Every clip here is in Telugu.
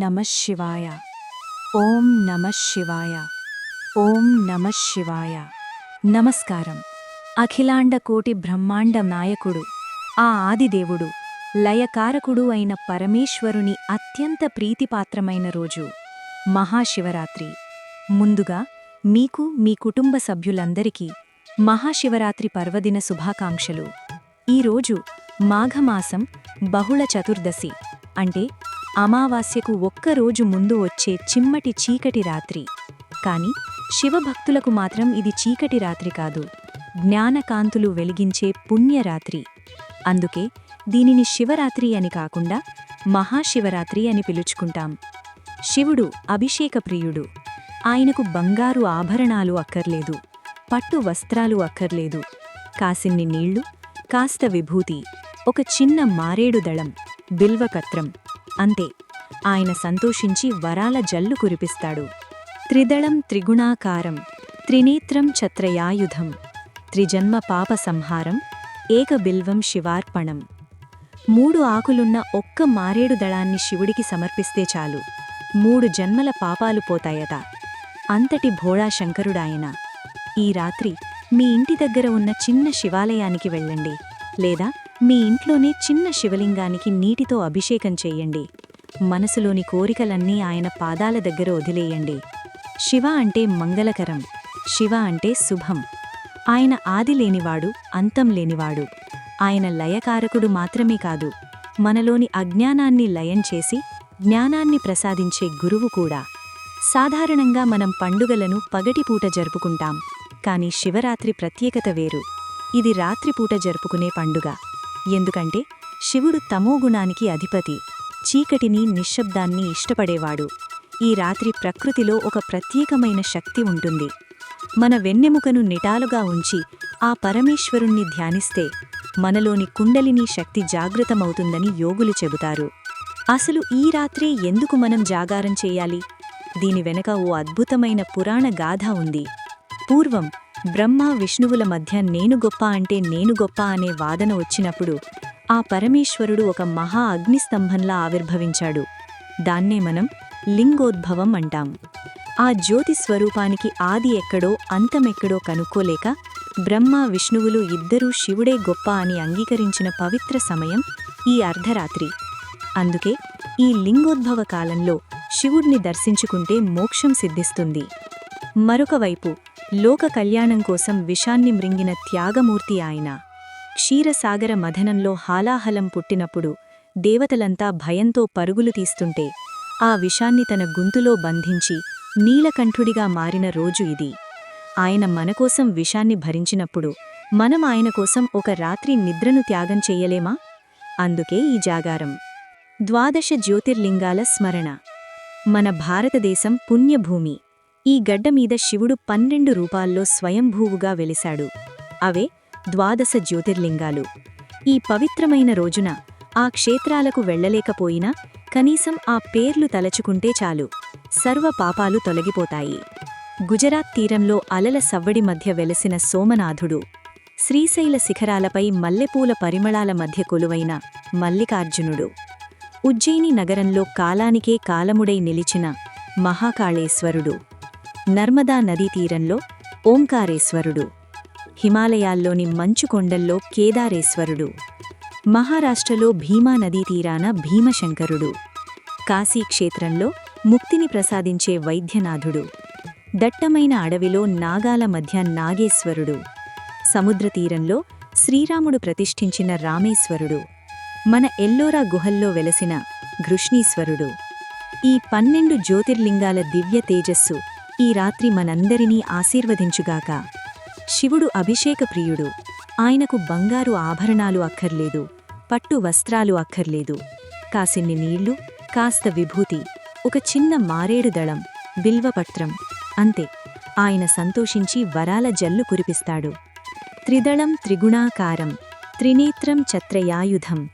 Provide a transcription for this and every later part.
నమ శివాయ. ఓం నమ శివాయ. ఓం నమ శివాయ. నమస్కారం. అఖిలాండ కోటి బ్రహ్మాండ నాయకుడు ఆ ఆదిదేవుడు లయకారకుడు అయిన పరమేశ్వరుని అత్యంత ప్రీతిపాత్రమైన రోజు మహాశివరాత్రి. ముందుగా మీకు మీ కుటుంబ సభ్యులందరికీ మహాశివరాత్రి పర్వదిన శుభాకాంక్షలు. ఈరోజు మాఘమాసం బహుళ చతుర్దశి అంటే అమావాస్యకు ఒక్కరోజు ముందు వచ్చే చిమ్మటి చీకటి రాత్రి. కాని శివభక్తులకు మాత్రం ఇది చీకటి రాత్రి కాదు. జ్ఞానకాంతులు వెలిగించే పుణ్యరాత్రి అందుకే దీనిని శివరాత్రి అని కాకుండా మహాశివరాత్రి అని పిలుచుకుంటాం. శివుడు అభిషేకప్రియుడు ఆయనకు బంగారు ఆభరణాలు అక్కర్లేదు. పట్టు వస్త్రాలు అక్కర్లేదు. కాసిన్ని నీళ్ళు కాస్త విభూతి ఒక చిన్న మారేడు దళం బిల్వకత్రం అంతే. ఆయన సంతోషించి వరాల జల్లు కురిపిస్తాడు. త్రిదళం త్రిగుణాకారం త్రినేత్రం ఛత్రయాయుధం త్రిజన్మ పాప సంహారం ఏకబిల్వం శివార్పణం. మూడు ఆకులున్న ఒక్క మారేడు దళాన్ని శివుడికి సమర్పిస్తే చాలు. మూడు జన్మల పాపాలు పోతాయట. అంతటి భోళా శంకరుడాయన ఈ రాత్రి మీ ఇంటి దగ్గర ఉన్న చిన్న శివాలయానికి వెళ్ళండి లేదా మీ ఇంట్లోనే చిన్న శివలింగానికి నీటితో అభిషేకం చెయ్యండి మనసులోని కోరికలన్నీ ఆయన పాదాల దగ్గర వదిలేయండి. శివ అంటే మంగళకరం. శివ అంటే శుభం. ఆయన ఆది లేనివాడు అంతం లేనివాడు. ఆయన లయకారకుడు మాత్రమే కాదు. మనలోని అజ్ఞానాన్ని లయం చేసి జ్ఞానాన్ని ప్రసాదించే గురువు కూడా. సాధారణంగా మనం పండుగలను పగటిపూట జరుపుకుంటాం. కాని శివరాత్రి ప్రత్యేకత వేరు. ఇది రాత్రిపూట జరుపుకునే పండుగ. ఎందుకంటే శివుడు తమోగుణానికి అధిపతి. చీకటిని నిశ్శబ్దాన్ని ఇష్టపడేవాడు. ఈ రాత్రి ప్రకృతిలో ఒక ప్రత్యేకమైన శక్తి ఉంటుంది. మన వెన్నెముకను నిటాలుగా ఉంచి ఆ పరమేశ్వరుణ్ణి ధ్యానిస్తే మనలోని కుండలిని శక్తి జాగృతమవుతుందని యోగులు చెబుతారు. అసలు ఈ రాత్రే ఎందుకు మనం జాగారం చేయాలి? దీని వెనక ఓ అద్భుతమైన పురాణ గాథ ఉంది. పూర్వం బ్రహ్మ విష్ణువుల మధ్య నేను గొప్ప అంటే నేను గొప్ప అనే వాదన వచ్చినప్పుడు ఆ పరమేశ్వరుడు ఒక మహా అగ్నిస్తంభంలా ఆవిర్భవించాడు. దాన్నే మనం లింగోద్భవం అంటాం. ఆ జ్యోతి స్వరూపానికి ఆది ఎక్కడో అంతమెక్కడో కనుక్కోలేక బ్రహ్మ విష్ణువులు ఇద్దరూ శివుడే గొప్ప అని అంగీకరించిన పవిత్ర సమయం ఈ అర్ధరాత్రి. అందుకే ఈ లింగోద్భవ కాలంలో శివుణ్ణి దర్శించుకుంటే మోక్షం సిద్ధిస్తుంది. మరొకవైపు లోక కళ్యాణం కోసం విషాన్ని మృంగిన త్యాగమూర్తి ఆయన. క్షీరసాగర మథనంలో హాలాహలం పుట్టినప్పుడు దేవతలంతా భయంతో పరుగులు తీస్తుంటే ఆ విషాన్ని తన గుంతులో బంధించి నీలకంఠుడిగా మారిన రోజు ఇది. ఆయన మనకోసం విషాన్ని భరించినప్పుడు మనం ఆయన కోసం ఒక రాత్రి నిద్రను త్యాగం చెయ్యలేమా అందుకే ఈ జాగారం. ద్వాదశ జ్యోతిర్లింగాల స్మరణ. మన భారతదేశం పుణ్యభూమి. ఈ గడ్డమీద శివుడు పన్నెండు రూపాల్లో స్వయంభూవుగా వెలిశాడు. అవే ద్వాదశ జ్యోతిర్లింగాలు. ఈ పవిత్రమైన రోజున ఆ క్షేత్రాలకు వెళ్ళలేకపోయినా కనీసం ఆ పేర్లు తలచుకుంటే చాలు. సర్వ పాపాలు తొలగిపోతాయి. గుజరాత్ తీరంలో అలల సవ్వడి మధ్య వెలసిన సోమనాథుడు శ్రీశైల శిఖరాలపై మల్లెపూల పరిమళాల మధ్య కొలువైన మల్లికార్జునుడు. ఉజ్జయిని నగరంలో కాలానికే కాలముడై నిలిచిన మహాకాళేశ్వరుడు. నర్మదా నదీ తీరంలో ఓంకారేశ్వరుడు హిమాలయాల్లోని మంచు కొండల్లో కేదారేశ్వరుడు మహారాష్ట్రలో భీమా నదీ తీరాన భీమశంకరుడు కాశీక్షేత్రంలో ముక్తిని ప్రసాదించే వైద్యనాథుడు దట్టమైన అడవిలో నాగాల మధ్య నాగేశ్వరుడు సముద్రతీరంలో శ్రీరాముడు ప్రతిష్ఠించిన రామేశ్వరుడు మన ఎల్లోరా గుహల్లో వెలసిన ఘృష్ణీశ్వరుడు. ఈ పన్నెండు జ్యోతిర్లింగాల దివ్య తేజస్సు ఈ రాత్రి మనందరినీ ఆశీర్వదించుగాక. శివుడు అభిషేక ప్రియుడు ఆయనకు బంగారు ఆభరణాలు అక్కర్లేదు. పట్టు వస్త్రాలు అక్కర్లేదు. కాసిన్ని నీళ్ళు కాస్త విభూతి ఒక చిన్న మారేడు దళం బిల్వపత్రం అంతే. ఆయన సంతోషించి వరాల జల్లు కురిపిస్తాడు. త్రిదళం త్రిగుణాకారం త్రినేత్రం చత్రయాయుధం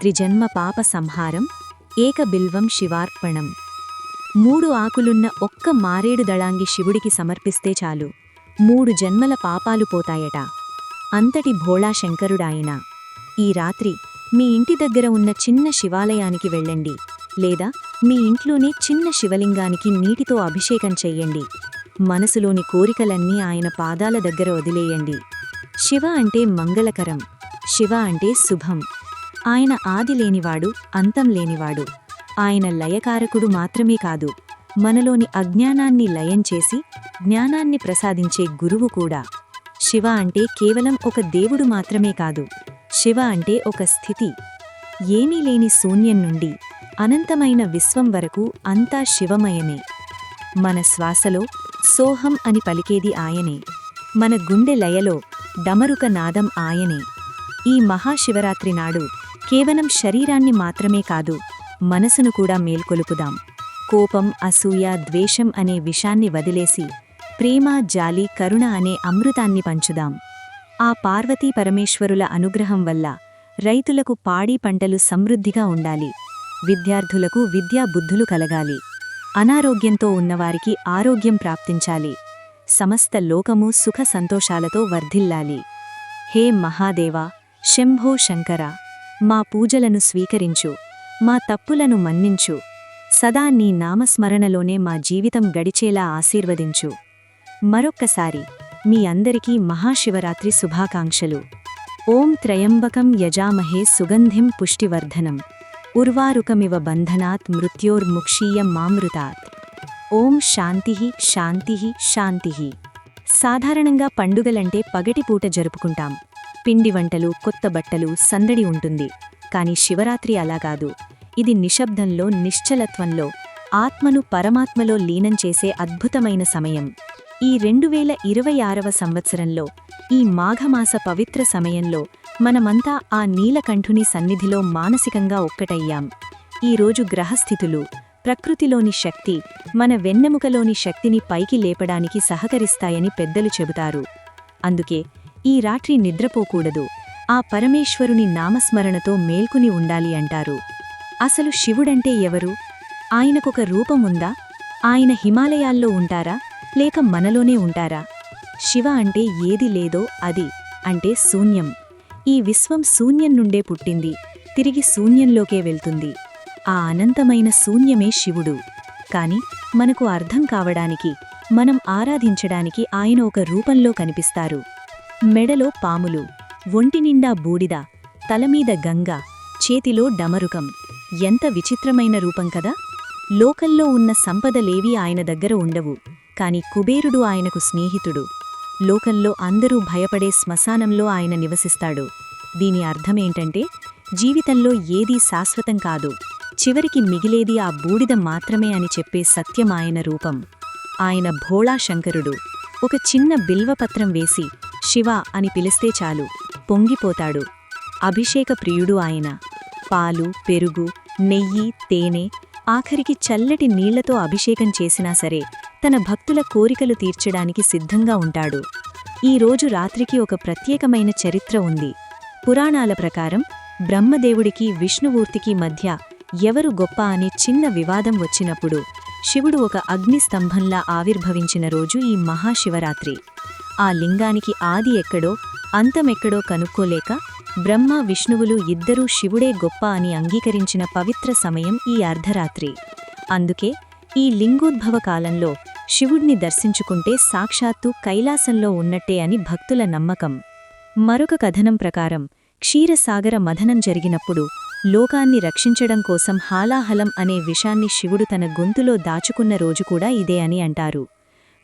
త్రిజన్మ పాప సంహారం ఏకబిల్వం శివార్పణం. మూడు ఆకులున్న ఒక్క మారేడు దళాంగి శివుడికి సమర్పిస్తే చాలు. మూడు జన్మల పాపాలు పోతాయట. అంతటి భోళా శంకరుడాయన ఈ రాత్రి మీ ఇంటి దగ్గర ఉన్న చిన్న శివాలయానికి వెళ్ళండి. లేదా మీ ఇంట్లోనే చిన్న శివలింగానికి నీటితో అభిషేకం చెయ్యండి. మనసులోని కోరికలన్నీ ఆయన పాదాల దగ్గర వదిలేయండి. శివ అంటే మంగళకరం. శివ అంటే శుభం. ఆయన ఆది లేనివాడు అంతం లేనివాడు. ఆయన లయకారకుడు మాత్రమే కాదు మనలోని అజ్ఞానాన్ని లయం చేసి జ్ఞానాన్ని ప్రసాదించే గురువు కూడా. శివ అంటే కేవలం ఒక దేవుడు మాత్రమే కాదు శివ అంటే ఒక స్థితి. ఏమీ లేని శూన్యం నుండి అనంతమైన విశ్వం వరకు అంతా శివమయమే. మన శ్వాసలో సోహం అని పలికేది ఆయనే. మన గుండె లయలో డమరుక నాదం ఆయనే. ఈ మహాశివరాత్రి నాడు కేవలం శరీరాన్ని మాత్రమే కాదు మనసును కూడా మేల్కొలుపుదాం. కోపం అసూయ ద్వేషం అనే విషాన్ని వదిలేసి ప్రేమ జాలి కరుణ అనే అమృతాన్ని పంచుదాం. ఆ పార్వతీ పరమేశ్వరుల అనుగ్రహం వల్ల రైతులకు పాడి పంటలు సమృద్ధిగా ఉండాలి. విద్యార్థులకు విద్యా బుద్ధులు కలగాలి. అనారోగ్యంతో ఉన్నవారికి ఆరోగ్యం ప్రాప్తించాలి. సమస్త లోకము సుఖ సంతోషాలతో వర్ధిల్లాలి. హే మహాదేవా శంభో శంకర మా పూజలను స్వీకరించు. మా తప్పులను మన్నించు. సదా నీ నామస్మరణలోనే మా జీవితం గడిచేలా ఆశీర్వదించు. మరొక్కసారి మీ అందరికీ మహాశివరాత్రి శుభాకాంక్షలు. ఓం త్రయంబకం యజామహే సుగంధిం పుష్టివర్ధనం. ఉర్వారుకమివ బంధనాత్ మృత్యోర్ముక్షీయం మామృతాత్. ఓం శాంతి శాంతి శాంతి. సాధారణంగా పండుగలంటే పగటిపూట జరుపుకుంటాం. పిండి వంటలు కొత్త బట్టలు సందడి ఉంటుంది. కాని శివరాత్రి అలాగాదు ఇది నిశ్శబ్దంలో నిశ్చలత్వంలో ఆత్మను పరమాత్మలో లీనం చేసే అద్భుతమైన సమయం. ఈ రెండు వేల ఇరవై ఆరవ సంవత్సరంలో ఈ మాఘమాస పవిత్ర సమయంలో మనమంతా ఆ నీలకంఠుని సన్నిధిలో మానసికంగా ఒక్కటయ్యాం. ఈరోజు గ్రహస్థితులు ప్రకృతిలోని శక్తి మన వెన్నెముకలోని శక్తిని పైకి లేపడానికి సహకరిస్తాయని పెద్దలు చెబుతారు. అందుకే ఈ రాత్రి నిద్రపోకూడదు. ఆ పరమేశ్వరుని నామస్మరణతో మేల్కుని ఉండాలి అంటారు. అసలు శివుడంటే ఎవరు? ఆయనకొక రూపముందా ఆయన హిమాలయాల్లో ఉంటారా? లేక మనలోనే ఉంటారా? శివ అంటే ఏది లేదో అది అంటే శూన్యం. ఈ విశ్వం శూన్యం నుండే పుట్టింది. తిరిగి శూన్యంలోకే వెళ్తుంది. ఆ అనంతమైన శూన్యమే శివుడు. కాని మనకు అర్థం కావడానికి మనం ఆరాధించడానికి ఆయన ఒక రూపంలో కనిపిస్తారు. మెడలో పాములు. ఒంటినిండా బూడిద తలమీద గంగ చేతిలో డమరుకం. ఎంత విచిత్రమైన రూపం కదా! లోకల్లో ఉన్న సంపదలేవీ ఆయన దగ్గర ఉండవు. కాని కుబేరుడు ఆయనకు స్నేహితుడు. లోకంలో అందరూ భయపడే శ్మశానంలో ఆయన నివసిస్తాడు. దీని అర్థమేంటంటే జీవితంలో ఏదీ శాశ్వతం కాదు. చివరికి మిగిలేది ఆ బూడిద మాత్రమే అని చెప్పే సత్యం ఆయన రూపం. ఆయన భోళా శంకరుడు ఒక చిన్న బిల్వపత్రం వేసి శివ అని పిలిస్తే చాలు. పొంగిపోతాడు. అభిషేక ప్రియుడు ఆయన. పాలు పెరుగు నెయ్యి తేనె ఆఖరికి చల్లటి నీళ్ళతో అభిషేకం చేసినా సరే తన భక్తుల కోరికలు తీర్చడానికి సిద్ధంగా ఉంటాడు. ఈ రోజు రాత్రికి ఒక ప్రత్యేకమైన చరిత్ర ఉంది. పురాణాల ప్రకారం బ్రహ్మదేవుడికి విష్ణువూర్తికి మధ్య ఎవరు గొప్ప అనే చిన్న వివాదం వచ్చినప్పుడు శివుడు ఒక అగ్నిస్తంభంలా ఆవిర్భవించిన రోజు ఈ మహాశివరాత్రి. ఆ లింగానికి ఆది ఎక్కడో అంతమెక్కడో కనుక్కోలేక బ్రహ్మ విష్ణువులు ఇద్దరూ శివుడే గొప్ప అని అంగీకరించిన పవిత్ర సమయం ఈ అర్ధరాత్రి. అందుకే ఈ లింగోద్భవ కాలంలో శివుణ్ణి దర్శించుకుంటే సాక్షాత్తు కైలాసంలో ఉన్నట్టే అని భక్తుల నమ్మకం. మరొక కథనం ప్రకారం క్షీరసాగర మథనం జరిగినప్పుడు లోకాన్ని రక్షించడం కోసం హాలాహలం అనే విషాన్ని శివుడు తన గొంతులో దాచుకున్న రోజు కూడా ఇదే అని అంటారు.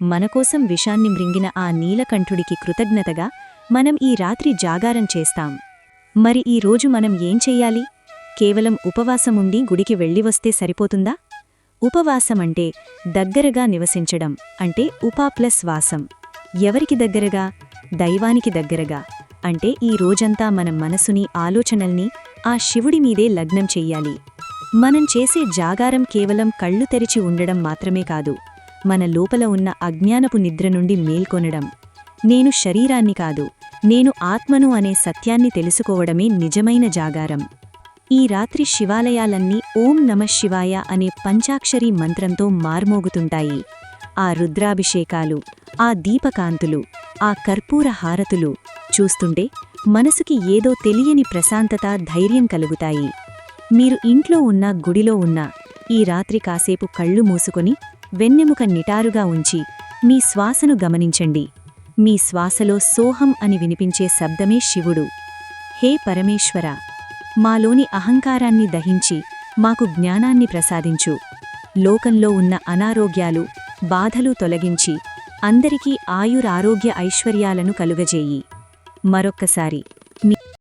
మనకోసం విషాన్ని మృంగిన ఆ నీలకంఠుడికి కృతజ్ఞతగా మనం ఈ రాత్రి జాగారం చేస్తాం. మరి ఈ రోజు మనం ఏం చెయ్యాలి కేవలం ఉపవాసముండి గుడికి వెళ్ళి వస్తే సరిపోతుందా? ఉపవాసమంటే దగ్గరగా నివసించడం అంటే ఉపా ప్లస్ వాసం. ఎవరికి దగ్గరగా? దైవానికి దగ్గరగా. అంటే ఈ రోజంతా మన మనసుని ఆలోచనల్ని ఆ శివుడి మీదే లగ్నం చెయ్యాలి. మనం చేసే జాగారం కేవలం కళ్ళు తెరిచి ఉండడం మాత్రమే కాదు మన లోపల ఉన్న అజ్ఞానపు నిద్ర నుండి మేల్కొనడం. నేను శరీరాన్ని కాదు నేను ఆత్మను అనే సత్యాన్ని తెలుసుకోవడమే నిజమైన జాగారం. ఈ రాత్రి శివాలయాలన్నీ ఓం నమ శివాయ అనే పంచాక్షరీ మంత్రంతో మార్మోగుతుంటాయి. ఆ రుద్రాభిషేకాలు ఆ దీపకాంతులు ఆ కర్పూర హారతులు చూస్తుంటే మనసుకి ఏదో తెలియని ప్రశాంతత ధైర్యం కలుగుతాయి. మీరు ఇంట్లో ఉన్నా గుడిలో ఉన్నా ఈ రాత్రి కాసేపు కళ్ళు మూసుకొని వెన్నెముక నిటారుగా ఉంచి మీ శ్వాసను గమనించండి. మీ శ్వాసలో సోహం అని వినిపించే శబ్దమే శివుడు. హే పరమేశ్వర! మాలోని అహంకారాన్ని దహించి మాకు జ్ఞానాన్ని ప్రసాదించు. లోకంలో ఉన్న అనారోగ్యాలు బాధలు తొలగించి అందరికీ ఆయురారోగ్య ఐశ్వర్యాలను కలుగజేయి. మరొక్కసారి